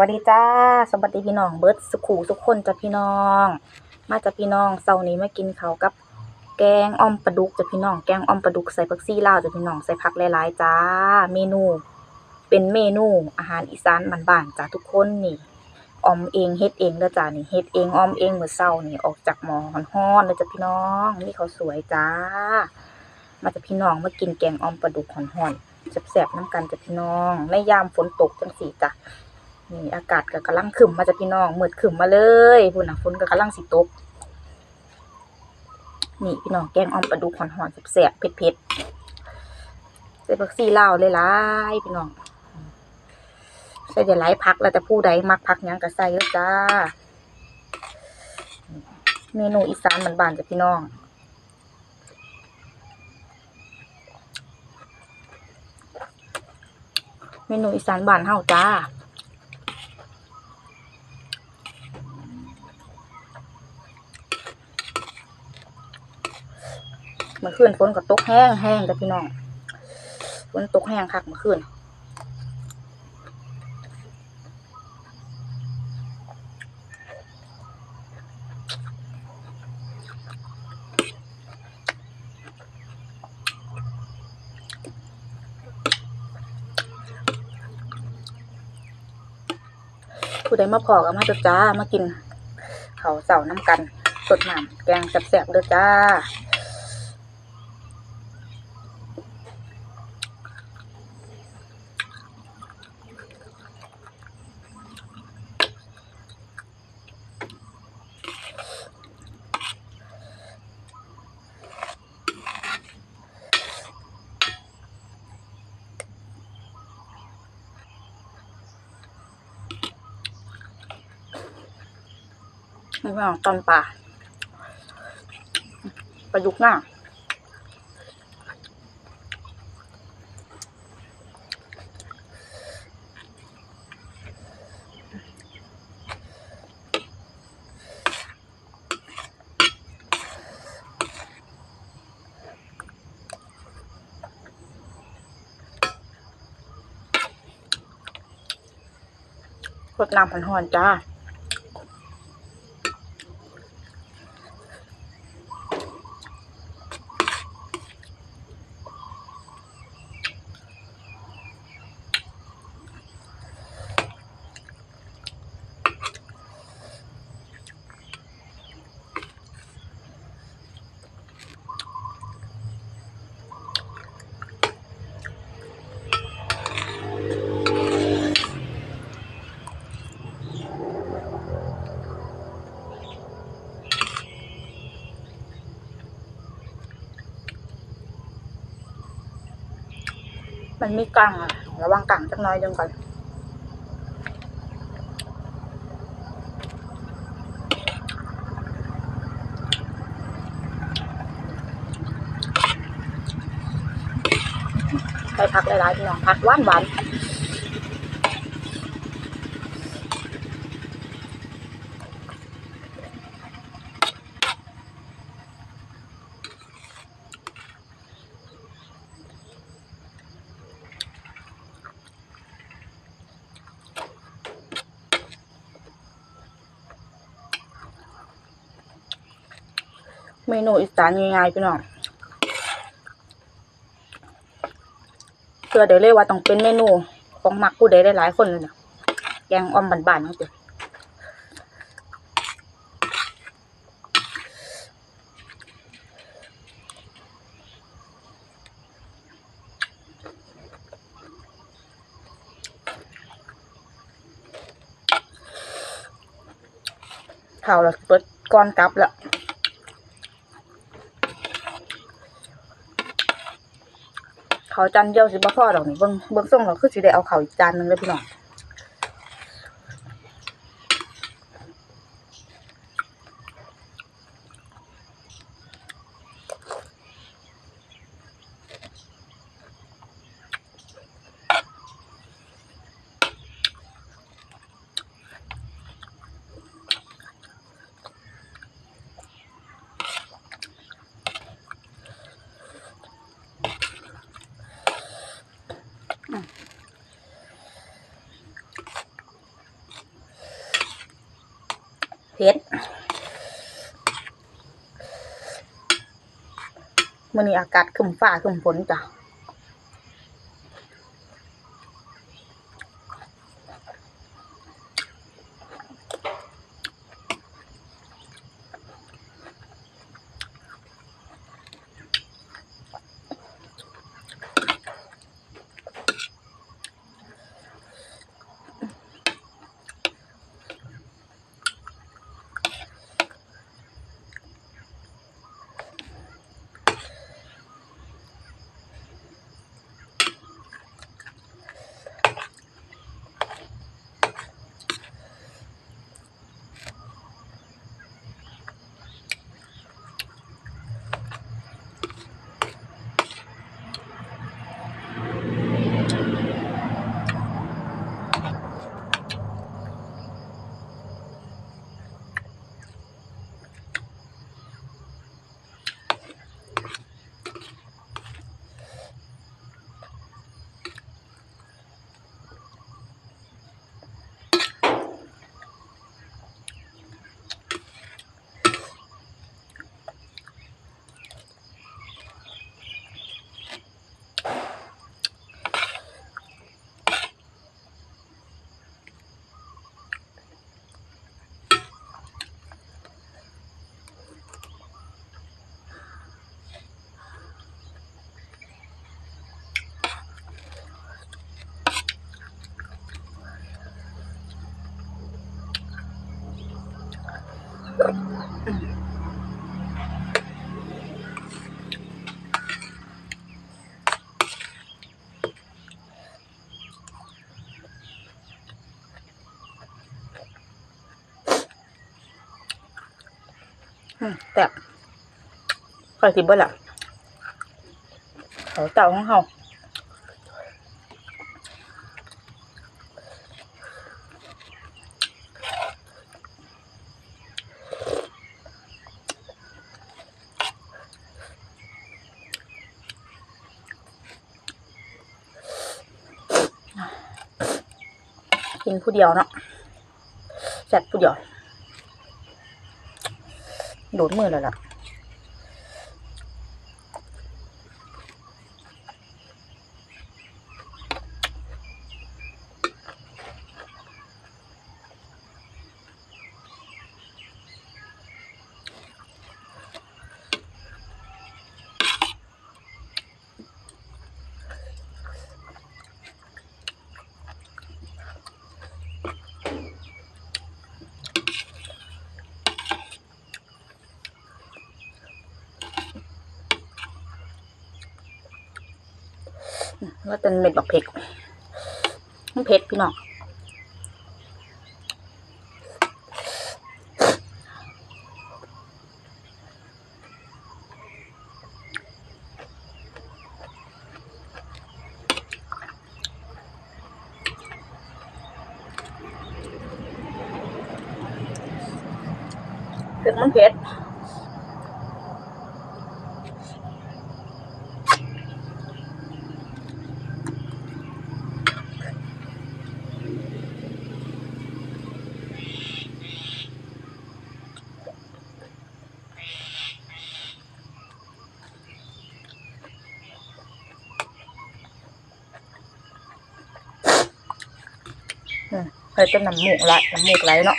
วัสดีจ้าสวัสดีพี่น้องเบิร์ดสุขูสุกคนจ้ะพี่น้อง มาจ้ะพี่น้องเสาร์นี้มากินข้ากับ แกงอ่อมปลาดุกจ้ะพี่น้องแกงอ่อมปลาดุกใส่ผักซี่ลาวจ้ะพี่น้องใส่ผักหลายๆจ้า เมนู เป็นเมนูอาหารอีสานบ้านจ้ะทุกคนนี่ออมเองเฮ็ดเองเด้อจ้านี่เฮ็ดเองออมเองเมื้อเช้านี่ออกจากหม้อร้อนๆเลยจ้ะพี่น้องนี่เขาสวยจ้า มาจ้ะพี่น้องมากินแกงอ่อมปลาดุกร้อนๆแซ่บๆน้ำกันจ้ะพี่น้องในยามฝนตกจังซี่จ้ะ นี่อากาศก็กำลังขึ้นมาจากพี่น้องมืดขึ้นมาเลยพุ่นนะฝนก็กำลังสิตก นี่พี่น้องแกงอ่อมปลาดุกหอนๆแซ่บๆเผ็ดใส่ผักซีเลาวหลายๆพี่น้องใส่ได้หลายพักแล้วแต่ผู้ใดมักพักยังก็ใส่เด้อจ้า เมนูอีสานบ้านๆจ้ะพี่น้องเมนูอีสานบ้านเฮาจ้า มื่อคืนฝนก็ตกแห้งแห้งจ้ะพี่น้องฝนตกแห้งคักเมื่อคืนผู้ใดมาพอก็มาจ้ะจ้ามากินเขาเสาน้ำกันสดหน้ำแกงแซ่บๆเด้อจ้า นี่พี่น้องตอนป่าประยุกต์หน้าสดน้ำผันหอนจ้า มันมีกังอะระวังกังจักน้อยเดียวก่อนใส่ผักหลายๆพี่น้องผักหวานหวาน มนูอีสานง่ายๆพี่น้องเพื่อเดี๋ยวเลยว่าต้องเป็นเมนูของมักผู้ใดได้หลายคนเลยนะแกงออมบานๆนั่นสิเผาแล้วเปิดก้อนกลับแล้ว เขาจานเดียวสิบ่พอดอกนี่เบิ่งเบิ่งส่งเราคือสิได้เอาเขาอีกจานหนึงเลยพี่น้อง เผ็ดมื้อนี้อากาศขึ้นฟ้าขึ้นฝนจ้ะ แต่บค่อยสิเบิ่ล่ะเขาเต่าของเฮากินผู้เดียวเนาะแซ่บผู้เดียว โดดมือเลยล่ะ ว่าเป็นเม็ดบักเผ็กมันเผ็ดพี่น้องเผ็ดมันเผ็ด เคยเป็นน้ำมูกไหลน้ำมูกไหลเนาะ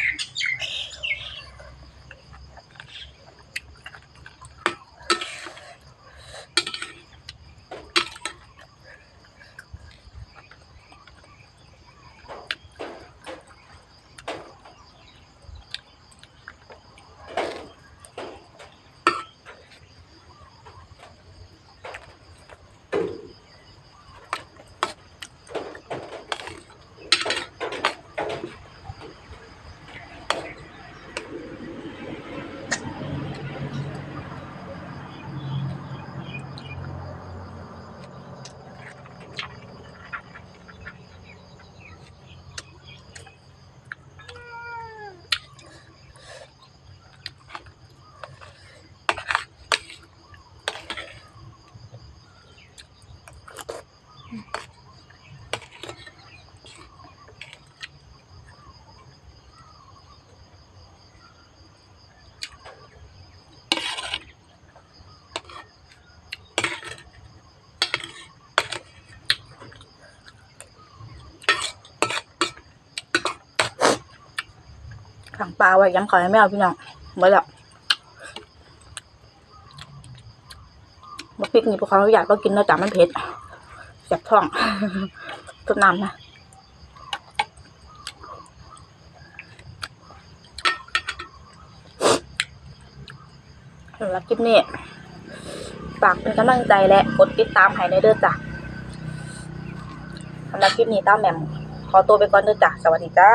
ปลาไว้ย้ำขอให้แม่เอาพี่น้องหมดแล้วมาพริกนี่พวกเขาอยากก็กินนะจ๊ะมันเผ็ดแสบท้องต้นน้ำนะสำหรับคลิปนี้ฝากเป็นกำลังใจและกดติดตามให้ในเด้อจ้ะสำหรับคลิปนี้ต้าแหม่มขอตัวไปก่อนเด้อจ้ะสวัสดีจ้า